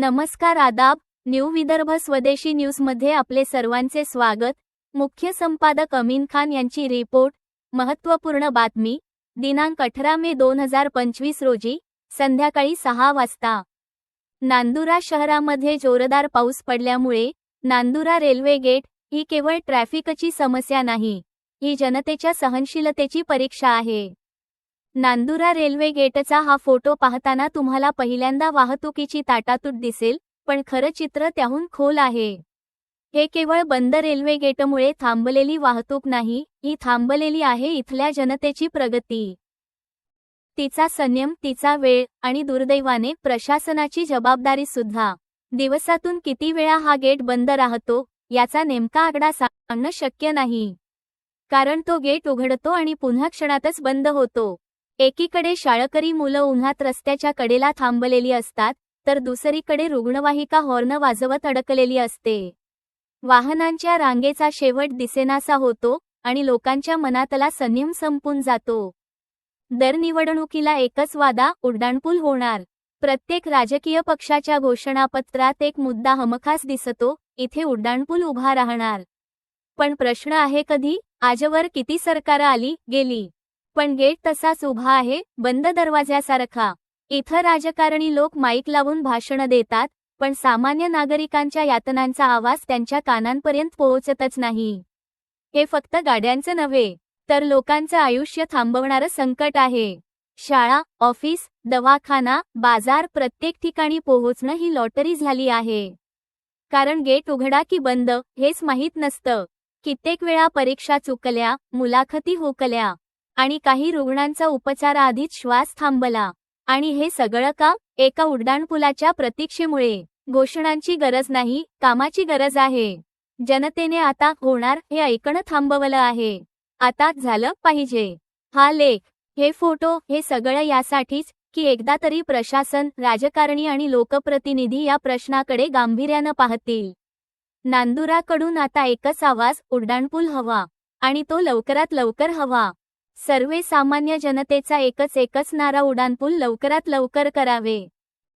नमस्कार आदाब न्यू विदर्भ स्वदेशी न्यूजमध्ये आपले सर्वांचे स्वागत. मुख्य संपादक अमीन खान यांची रिपोर्ट. महत्त्वपूर्ण बातमी दिनांक अठरा मे दोन हजार पंचवीस रोजी संध्याकाळी सहा वाजता. नांदुरा शहरामध्ये जोरदार पाऊस पडल्यामुळे नांदुरा रेल्वे गेट ही केवळ ट्रॅफिकची समस्या नाही ही जनतेच्या सहनशीलतेची परीक्षा आहे. नांदुरा रेल्वे गेटचा हा फोटो पाहताना तुम्हाला पहिल्यांदा वाहतुकीची ताटातूट दिसेल पण खरं चित्र त्याहून खोल आहे. हे केवळ बंद रेल्वे गेटमुळे थांबलेली वाहतूक नाही ही थांबलेली आहे इथल्या जनतेची प्रगती. तिचा संयम तिचा वेळ आणि दुर्दैवाने प्रशासनाची जबाबदारी सुद्धा. दिवसातून किती वेळा हा गेट बंद राहतो याचा नेमका आकडा सांगणं शक्य नाही. कारण तो गेट उघडतो आणि पुन्हा क्षणातच बंद होतो. एकीकडे शाळकरी मुलं उन्हात रस्त्याच्या कडेला थांबलेली असतात तर दुसरीकडे रुग्णवाहिका हॉर्न वाजवत अडकलेली असते. वाहनांच्या रांगेचा शेवट दिसेनासा होतो आणि लोकांच्या मनातला संयम संपून जातो. दर निवडणुकीला एकच वादा उड्डाणपूल होणार. प्रत्येक राजकीय पक्षाच्या घोषणापत्रात एक मुद्दा हमखास दिसतो इथे उड्डाणपूल उभा राहणार. पण प्रश्न आहे कधी? आजवर किती सरकारं आली गेली? पण गेट तसाच उभा आहे बंद दरवाज्यासारखा. इथं राजकारणी लोक माईक लावून भाषणं देतात पण सामान्य नागरिकांच्या यातनांचा आवाज त्यांच्या कानांपर्यंत पोहोचतच नाही. हे फक्त गाड्यांचं नव्हे तर लोकांचं आयुष्य थांबवणारं संकट आहे. शाळा ऑफिस दवाखाना बाजार प्रत्येक ठिकाणी पोहोचणं ही लॉटरी झाली आहे. कारण गेट उघडा की बंद हेच माहीत नसतं. कित्येक वेळा परीक्षा चुकल्या मुलाखती हुकल्या. आणि काही रुग्णांचा उपचाराआधीच श्वास थांबला. आणि हे सगळं का एका उड्डाणपुलाच्या प्रतीक्षेमुळे. घोषणांची गरज नाही कामाची गरज आहे. जनतेने आता होणार हे ऐकणं थांबवलं आहे. आता झालं पाहिजे. हा लेख हे फोटो हे सगळं यासाठीच की एकदा तरी प्रशासन राजकारणी आणि लोकप्रतिनिधी या प्रश्नाकडे गांभीर्यानं पाहतील. नांदुराकडून आता एकच आवाज उड्डाणपूल हवा. आणि तो लवकरात लवकर हवा. सर्वे सामान्य जनतेचा एकच एकच नारा उड्डाणपूल लवकरात लवकर करावे.